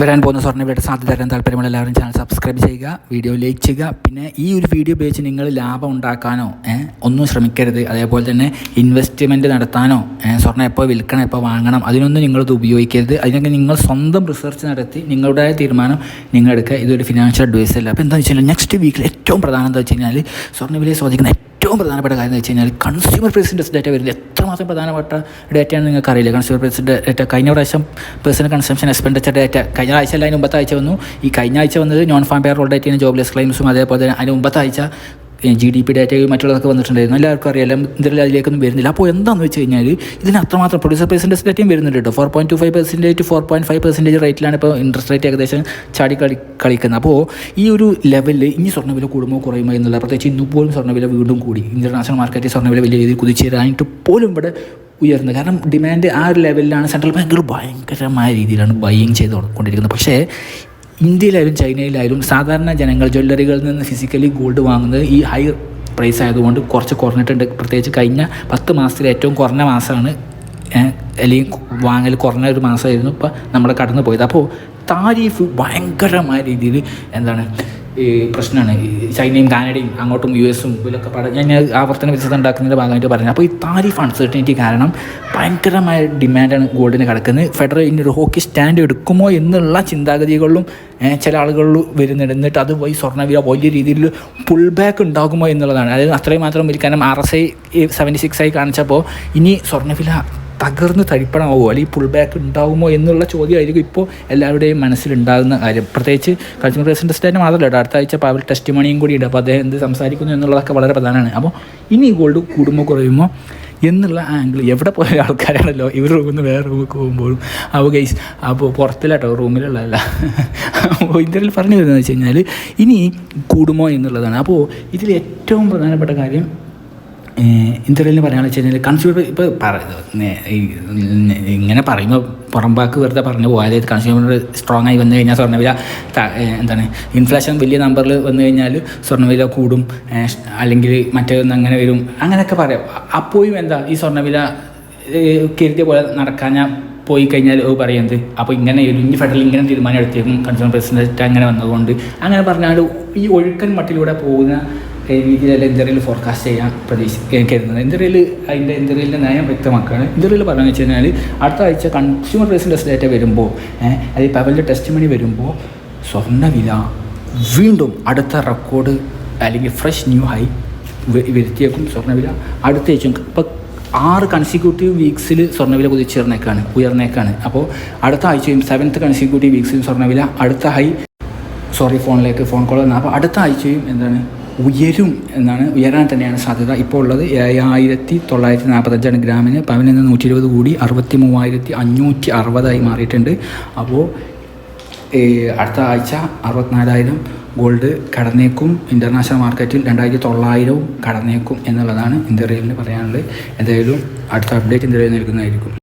വരാൻ പോകുന്ന സ്വർണവിലയുടെ സാധ്യത തരാൻ താല്പര്യമുള്ള എല്ലാവരും ചാനൽ സബ്സ്ക്രൈബ് ചെയ്യുക വീഡിയോ ലൈക്ക് ചെയ്യുക. പിന്നെ ഈ ഒരു വീഡിയോ ഉപയോഗിച്ച് നിങ്ങൾ ലാഭം ഉണ്ടാക്കാനോ ഒന്നും ശ്രമിക്കരുത്. അതേപോലെ തന്നെ ഇൻവെസ്റ്റ്മെന്റ് നടത്താനോ സ്വർണം എപ്പോൾ വിൽക്കണം എപ്പോൾ വാങ്ങണം അതിനൊന്നും നിങ്ങളത് ഉപയോഗിക്കരുത്. അതിനൊക്കെ നിങ്ങൾ സ്വന്തം റിസർച്ച് നടത്തി നിങ്ങളുടെ തീരുമാനം നിങ്ങൾ എടുക്കുക. ഇതൊരു ഫിനാൻഷ്യൽ അഡ്വൈസ് അല്ല. അപ്പോൾ എന്താണെന്ന് വെച്ച് കഴിഞ്ഞാൽ നെക്സ്റ്റ് വീക്കിൽ ഏറ്റവും പ്രധാനം എന്താ വെച്ച് കഴിഞ്ഞാൽ സ്വർണവിലയെ സ്വാധീനിക്കുന്ന ഏറ്റവും പ്രധാനപ്പെട്ട കാര്യം എന്ന് വെച്ച് കഴിഞ്ഞാൽ കൺസ്യൂമർ പ്രൈസ് ഡേറ്റ വരുന്നത് എത്രമാത്രം പ്രധാനപ്പെട്ട ഡാറ്റയാണ് നിങ്ങൾക്ക് അറിയില്ല. കൺസ്യൂമർ പ്രൈസ് ഡേറ്റ കഴിഞ്ഞ പ്രാവശ്യം പേഴ്സണൽ കൺസംഷൻ എക്സ്പെൻഡിച്ചർ ഡേറ്റ കഴിഞ്ഞ ആഴ്ച അല്ല അതിന് മുമ്പത്തെ ആഴ്ച വന്നു. ഈ കഴിഞ്ഞ ആഴ്ച വന്നത് നോൺ ഫാം പെയർ റോൾ ഡാറ്റയും ജോബ്ലെസ് ക്ലെയിംസും അതേപോലെ തന്നെ അതിന് മുമ്പത്തെ ആഴ്ച ജി ഡി പി ഡാറ്റയും മറ്റുള്ളതൊക്കെ വന്നിട്ടുണ്ടായിരുന്നു. എല്ലാവർക്കും അറിയാം എന്തായാലും അതിലേക്കൊന്നും വരുന്നില്ല. അപ്പോൾ എന്താണെന്ന് വെച്ച് കഴിഞ്ഞാൽ ഇതിന് അത്രമാത്രം പ്രൊഡ്യൂസർ പെർസെന്റേജ് ഡാറ്റയും വരുന്നുണ്ട് കേട്ടോ. Four point two five percentage four point five percentage റേറ്റിലാണ് ഇപ്പോൾ ഇൻട്രസ്റ്റ് റേറ്റ് ഏകദേശം ചാടി കളി കളിക്കുന്നത്. അപ്പോൾ ഈ ഒരു ലെവലിൽ ഇനി സ്വർണവില കൂടുമോ കുറയുമോ എന്നുള്ള പ്രത്യേകിച്ച് ഇന്ന് പോലും സ്വർണവില വീണ്ടും കൂടി. ഇന്റർനാഷണൽ മാർക്കറ്റിൽ സ്വർണവില വലിയ രീതിയിൽ കുതിച്ചേരാനായിട്ട് പോലും ഇവിടെ ഉയർന്നത് കാരണം ഡിമാൻഡ് ആ ഒരു ലെവലിലാണ് സെൻട്രൽ ബാങ്കുകൾ ഭയങ്കരമായ രീതിയിലാണ് ബൈയിങ് ചെയ്ത് കൊണ്ടിരിക്കുന്നത് പക്ഷേ ഇന്ത്യയിലായാലും ചൈനയിലായാലും സാധാരണ ജനങ്ങൾ ജ്വല്ലറികളിൽ നിന്ന് ഫിസിക്കലി ഗോൾഡ് വാങ്ങുന്നത് ഈ ഹൈ പ്രൈസ് ആയതുകൊണ്ട് കുറച്ച് കുറഞ്ഞിട്ടുണ്ട്. പ്രത്യേകിച്ച് കഴിഞ്ഞ പത്ത് മാസത്തിൽ ഏറ്റവും കുറഞ്ഞ മാസമാണ്. അല്ലെങ്കിൽ വാങ്ങൽ കുറഞ്ഞ ഒരു മാസമായിരുന്നു ഇപ്പോൾ നമ്മൾ കടന്നു പോയത് അപ്പോൾ താരീഫ് ഭയങ്കരമായ രീതിയിൽ എന്താണ് ഈ പ്രശ്നമാണ്. ഈ ചൈനയും കാനഡയും അങ്ങോട്ടും യു എസും ഇതിലൊക്കെ പട ഞാൻ ആവർത്തന വിശദം ഉണ്ടാക്കുന്നതിന്റെ ഭാഗമായിട്ട് പറഞ്ഞു അപ്പോൾ ഈ താരിഫ് അൺസർട്ടനിറ്റി കാരണം ഭയങ്കരമായ ഡിമാൻഡാണ് ഗോൾഡിന് കിടക്കുന്നത്. ഫെഡറൽ ഇനി ഒരു ഹോക്കി സ്റ്റാൻഡ് എടുക്കുമോ എന്നുള്ള ചിന്താഗതികളിലും ചില ആളുകളിൽ വരുന്നുണ്ട്. എന്നിട്ട് അത് വഴി സ്വർണവില വലിയ രീതിയിൽ പുൾ ബാക്ക് ഉണ്ടാകുമോ എന്നുള്ളതാണ്. അതായത് അത്രയും മാത്രം കാരണം R S I seventy six ആയി കാണിച്ചപ്പോൾ ഇനി സ്വർണവില തകർന്ന് തരിപ്പണമാവുമോ? അല്ലെങ്കിൽ പുൾ ബാക്ക് ഉണ്ടാവുമോ എന്നുള്ള ചോദ്യമായിരിക്കും ഇപ്പോൾ എല്ലാവരുടെയും മനസ്സിലുണ്ടാകുന്ന കാര്യം. പ്രത്യേകിച്ച് കൺസ്യൂമർ പ്രസിഡന്റ് തന്നെ മാത്രമല്ല അടുത്ത ആഴ്ച പാവൽ ടെസ്റ്റ് മണിയും കൂടി ഉണ്ട് അപ്പോൾ അദ്ദേഹം എന്ത് സംസാരിക്കുന്നു എന്നുള്ളതൊക്കെ വളരെ പ്രധാനമാണ്. അപ്പോൾ ഇനി ഗോൾഡ് കൂടുമ്പോൾ കുറയുമോ എന്നുള്ള ആംഗിൾ എവിടെ പോയ ആൾക്കാരാണല്ലോ ഇവർ റൂമിൽ നിന്ന് വേറെ റൂമിൽ പോകുമ്പോഴും. അപ്പോൾ ഗൈസ് അപ്പോൾ പുറത്തിലാട്ടോ റൂമിലുള്ളതല്ല. അപ്പോൾ ഇന്ത്യയിൽ പറഞ്ഞു വരുന്നത് വെച്ച് കഴിഞ്ഞാൽ ഇനി കൂടുമോ എന്നുള്ളതാണ്. അപ്പോൾ ഇതിൽ ഏറ്റവും പ്രധാനപ്പെട്ട കാര്യം ഇന്ത്യയിൽ പറയുകയാണെന്ന് വെച്ച് കഴിഞ്ഞാൽ കൺസ്യൂമർ ഇപ്പോൾ ഇങ്ങനെ പറയുമ്പോൾ പുറമ്പാക്ക് വെറുതെ പറഞ്ഞു പോയാലേ കൺസ്യൂമർ സ്ട്രോങ് ആയി വന്നു കഴിഞ്ഞാൽ സ്വർണവില എന്താണ് ഇൻഫ്ലേഷൻ വലിയ നമ്പറിൽ വന്നു കഴിഞ്ഞാൽ സ്വർണവില കൂടും അല്ലെങ്കിൽ മറ്റേതൊന്നും അങ്ങനെ വരും അങ്ങനെയൊക്കെ പറയാം. അപ്പോഴും എന്താ ഈ സ്വർണവില കരുതിയ പോലെ നടക്കാൻ ഞാൻ പോയി കഴിഞ്ഞാൽ പറയുന്നത് അപ്പോൾ ഇങ്ങനെ ഇനി ഫെഡറൽ ഇങ്ങനെ തീരുമാനം എടുത്തേക്കും കൺസ്യൂമർ പ്രസിഡന്റ് അങ്ങനെ വന്നതുകൊണ്ട്. അങ്ങനെ പറഞ്ഞാൽ ഈ ഒഴുക്കൻ മട്ടിലൂടെ പോകുന്ന രീതിയിലല്ല ഇന്ത്യയിൽ ഫോർകാസ്റ്റ് ചെയ്യാൻ പ്രതീക്ഷ കരുതുന്നത്. ഇന്ത്യയിൽ അതിന്റെ ഇന്ത്യയിലെ നയം വ്യക്തമാക്കുകയാണ്. ഇന്ത്യയിൽ പറഞ്ഞു വെച്ച് കഴിഞ്ഞാൽ അടുത്ത ആഴ്ച കൺസ്യൂമർ പ്രസിഡൻസ് ഡേറ്റ വരുമ്പോൾ അത് പവലിന്റെ ടെസ്റ്റ് മണി വരുമ്പോൾ സ്വർണവില വീണ്ടും അടുത്ത റെക്കോർഡ് അല്ലെങ്കിൽ ഫ്രഷ് ന്യൂ ഹൈ വരുത്തിയേക്കും സ്വർണവില അടുത്ത ആഴ്ച ഇപ്പം ആറ് കൺസിക്യൂട്ടീവ് വീക്സിൽ സ്വർണവില കുതിച്ചേർന്നേക്കാണ് ഉയർന്നേക്കാണ്. അപ്പോൾ അടുത്ത ആഴ്ചയും സെവൻത്ത് കൺസിക്യൂട്ടീവ് വീക്സിൽ സ്വർണവില അടുത്ത ഹൈ സോറി ഫോണിലേക്ക് ഫോൺ കോൾ വന്നാൽ അപ്പോൾ അടുത്ത ആഴ്ചയും എന്താണ്? ഉയരും എന്നാണ് ഉയരാൻ തന്നെയാണ് സാധ്യത. ഇപ്പോൾ ഉള്ളത് ഏഴായിരത്തി തൊള്ളായിരത്തി നാൽപ്പത്തഞ്ചാണ് ഗ്രാമിന്. പവനിൽ നൂറ്റി ഇരുപത് കൂടി അറുപത്തി മൂവായിരത്തി അഞ്ഞൂറ്റി അറുപതായി മാറിയിട്ടുണ്ട്. അപ്പോൾ അടുത്ത ആഴ്ച അറുപത്തിനാലായിരം ഗോൾഡ് കടന്നേക്കും. ഇന്റർനാഷണൽ മാർക്കറ്റിൽ രണ്ടായിരത്തി തൊള്ളായിരവും കടന്നേക്കും എന്നുള്ളതാണ് ഇന്ത്യയിൽ പറയാനുള്ളത്. എന്തായാലും അടുത്ത അപ്ഡേറ്റ് ഇന്ത്യയിൽ നൽകുന്നതായിരിക്കും.